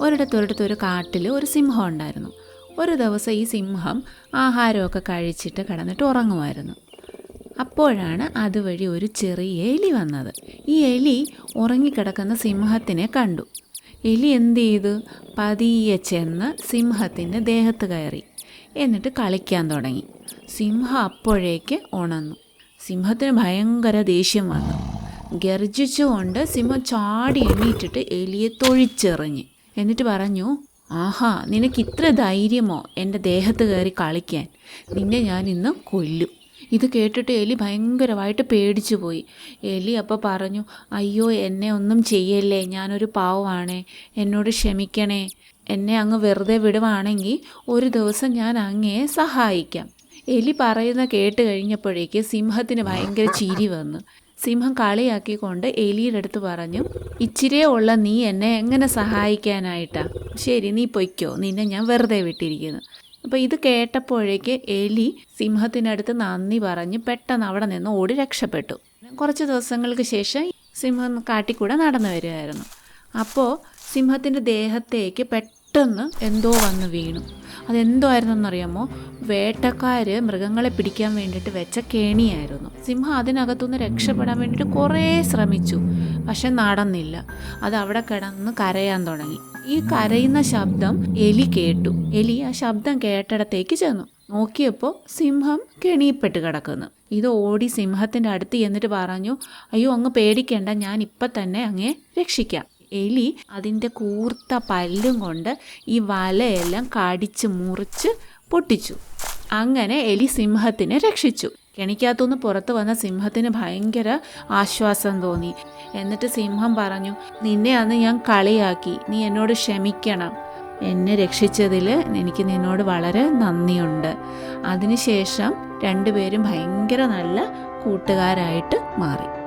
ഒരിടത്തൊരിടത്ത് ഒരു കാട്ടിൽ ഒരു സിംഹം ഉണ്ടായിരുന്നു. ഒരു ദിവസം ഈ സിംഹം ആഹാരമൊക്കെ കഴിച്ചിട്ട് കിടന്നിട്ട് ഉറങ്ങുമായിരുന്നു. അപ്പോഴാണ് അതുവഴി ഒരു ചെറിയ എലി വന്നത്. ഈ എലി ഉറങ്ങിക്കിടക്കുന്ന സിംഹത്തിനെ കണ്ടു. എലി എന്ത് ചെയ്തു പതിയെ ചെന്ന് സിംഹത്തിന്റെ ദേഹത്ത് കയറി. എന്നിട്ട് കളിക്കാൻ തുടങ്ങി. സിംഹം അപ്പോഴേക്ക് ഉണന്നു സിംഹത്തിന് ഭയങ്കര ദേഷ്യം വന്നു. ഗർജിച്ചുകൊണ്ട് സിംഹം ചാടി എണീറ്റിട്ട് എലിയെ തൊഴിച്ചെറിഞ്ഞ്. എന്നിട്ട് പറഞ്ഞു ആഹാ നിനക്ക് ഇത്ര ധൈര്യമോ എന്റെ ദേഹത്ത് കയറി കളിക്കാൻ? നിന്നെ ഞാൻ ഇന്ന് കൊല്ലും. ഇത് കേട്ടിട്ട് എലി ഭയങ്കരമായിട്ട് പേടിച്ചു പോയി. എലി അപ്പോൾ പറഞ്ഞു അയ്യോ എന്നെ ഒന്നും ചെയ്യല്ലേ ഞാനൊരു പാവമാണേ എന്നോട് ക്ഷമിക്കണേ എന്നെ അങ്ങ് വെറുതെ വിടുവാണെങ്കിൽ ഒരു ദിവസം ഞാൻ അങ്ങയെ സഹായിക്കാം. എലി പറയുന്ന കേട്ട് കഴിഞ്ഞപ്പോഴേക്ക് സിംഹത്തിന് ഭയങ്കര ചിരി വന്നു. സിംഹം കളിയാക്കിക്കൊണ്ട് എലിയുടെ അടുത്ത് പറഞ്ഞു ഇച്ചിരിയേ ഉള്ള നീ എന്നെ എങ്ങനെ സഹായിക്കാനായിട്ടാ? ശരി നീ പൊയ്ക്കോ നിന്നെ ഞാൻ വെറുതെ വിട്ടിരിക്കുന്നു. അപ്പോൾ ഇത് കേട്ടപ്പോഴേക്ക് എലി സിംഹത്തിനടുത്ത് നന്ദി പറഞ്ഞ് പെട്ടെന്ന് അവിടെ നിന്ന് ഓടി രക്ഷപ്പെട്ടു. കുറച്ച് ദിവസങ്ങൾക്ക് ശേഷം സിംഹം കാട്ടിക്കൂടെ നടന്നു വരികയായിരുന്നു അപ്പോൾ സിംഹത്തിന്റെ ദേഹത്തേക്ക് പെട്ടെന്ന് എന്തോ വന്ന് വീണു. അതെന്തോ ആയിരുന്നെന്നറിയാമോ? വേട്ടക്കാർ മൃഗങ്ങളെ പിടിക്കാൻ വേണ്ടിയിട്ട് വെച്ച കേണിയായിരുന്നു. സിംഹം അതിനകത്തുനിന്ന് രക്ഷപ്പെടാൻ വേണ്ടിയിട്ട് കുറേ ശ്രമിച്ചു. പക്ഷെ നടന്നില്ല. അത് അവിടെ കിടന്ന് കരയാൻ തുടങ്ങി. ഈ കരയുന്ന ശബ്ദം എലി കേട്ടു. എലി ആ ശബ്ദം കേട്ടിടത്തേക്ക് ചെന്നു. നോക്കിയപ്പോൾ സിംഹം കെണിയിപ്പെട്ട് കിടക്കുന്നു. ഇത് ഓടി സിംഹത്തിന്റെ അടുത്ത് എന്നിട്ട് പറഞ്ഞു അയ്യോ അങ്ങ് പേടിക്കേണ്ട. ഞാൻ ഇപ്പം തന്നെ അങ്ങേ രക്ഷിക്കാം. എലി അതിന്റെ കൂർത്ത പല്ലും കൊണ്ട് ഈ വലയെല്ലാം കടിച്ച് മുറിച്ച് പൊട്ടിച്ചു. അങ്ങനെ എലി സിംഹത്തിനെ രക്ഷിച്ചു. കെണിക്കകത്തുനിന്ന് പുറത്ത് വന്ന സിംഹത്തിന് ഭയങ്കര ആശ്വാസം തോന്നി. എന്നിട്ട് സിംഹം പറഞ്ഞു നിന്നെ അന്ന് ഞാൻ കളിയാക്കി. നീ എന്നോട് ക്ഷമിക്കണം. എന്നെ രക്ഷിച്ചതിൽ എനിക്ക് നിന്നോട് വളരെ നന്ദിയുണ്ട്. അതിനുശേഷം രണ്ടുപേരും ഭയങ്കര നല്ല കൂട്ടുകാരായിട്ട് മാറി.